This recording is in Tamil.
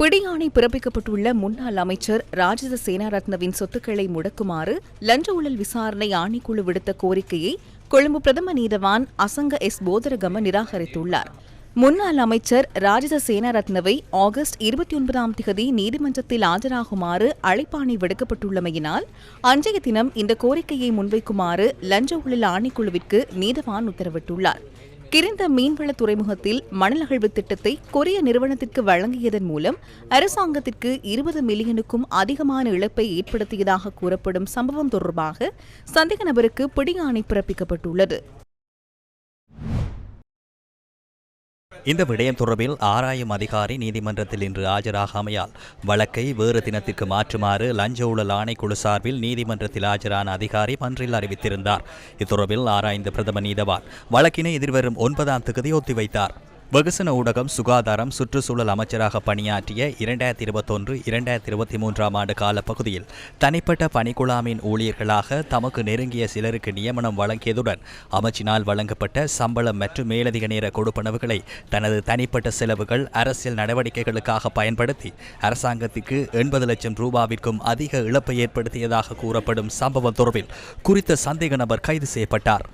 பிடியாணை பிறப்பிக்கப்பட்டுள்ள முன்னாள் அமைச்சர் ராஜித சேனாரத்னவின் சொத்துக்களை முடக்குமாறு லஞ்ச ஊழல் விசாரணை ஆணைக்குழு விடுத்த கோரிக்கையை கொழும்பு பிரதம நீதவான் அசங்க எஸ். போதரகம நிராகரித்துள்ளார். முன்னாள் அமைச்சர் ராஜித சேனாரத்னவை ஆகஸ்ட் இருபத்தி ஒன்பதாம் திகதி நீதிமன்றத்தில் ஆஜராகுமாறு அழைப்பாணை விடுக்கப்பட்டுள்ளமையினால் அன்றைய தினம் இந்த கோரிக்கையை முன்வைக்குமாறு லஞ்ச ஊழல் ஆணைக்குழுவிற்கு நீதவான் உத்தரவிட்டுள்ளார். கிரிந்த மீன்வள துறைமுகத்தில் மணல் அகழ்வு திட்டத்தை கொரிய நிறுவனத்திற்கு வழங்கியதன் மூலம் அரசாங்கத்திற்கு இருபது மில்லியனுக்கும் அதிகமான இழப்பை ஏற்படுத்தியதாக கூறப்படும் சம்பவம் தொடர்பாக சந்தேக நபருக்கு பிடியாணை பிறப்பிக்கப்பட்டுள்ளது. இந்த விடயம் தொடர்பில் ஆராயும் அதிகாரி நீதிமன்றத்தில் இன்று ஆஜராகாமையால் வழக்கை வேறு தினத்திற்கு மாற்றுமாறு லஞ்ச ஊழல் ஆணைக்குழு சார்பில் நீதிமன்றத்தில் ஆஜரான அதிகாரி மன்றில் அறிவித்திருந்தார். இத்தொடர்பில் ஆராய்ந்த பிரதம நீதவான் வழக்கினை எதிர்வரும் ஒன்பதாம் தேதி ஒத்திவைத்தார். வெகுசன ஊடகம் சுகாதாரம் சுற்றுச்சூழல் அமைச்சராக பணியாற்றிய இரண்டாயிரத்தி இருபத்தொன்று இரண்டாயிரத்தி இருபத்தி மூன்றாம் ஆண்டு காலப்பகுதியில் தனிப்பட்ட பணிக்குழாமின் ஊழியர்களாக தமக்கு நெருங்கிய சிலருக்கு நியமனம் வழங்கியதுடன் அமைச்சினால் வழங்கப்பட்ட சம்பளம் மற்றும் மேலதிக நேர கொடுப்பனவுகளை தனது தனிப்பட்ட செலவுகள் அரசியல் நடவடிக்கைகளுக்காக பயன்படுத்தி அரசாங்கத்திற்கு எண்பது லட்சம் ரூபாவிற்கும் அதிக இழப்பை ஏற்படுத்தியதாக கூறப்படும் சம்பவம் தொடர்பில் குறித்த சந்தேக நபர் கைது செய்யப்பட்டார்.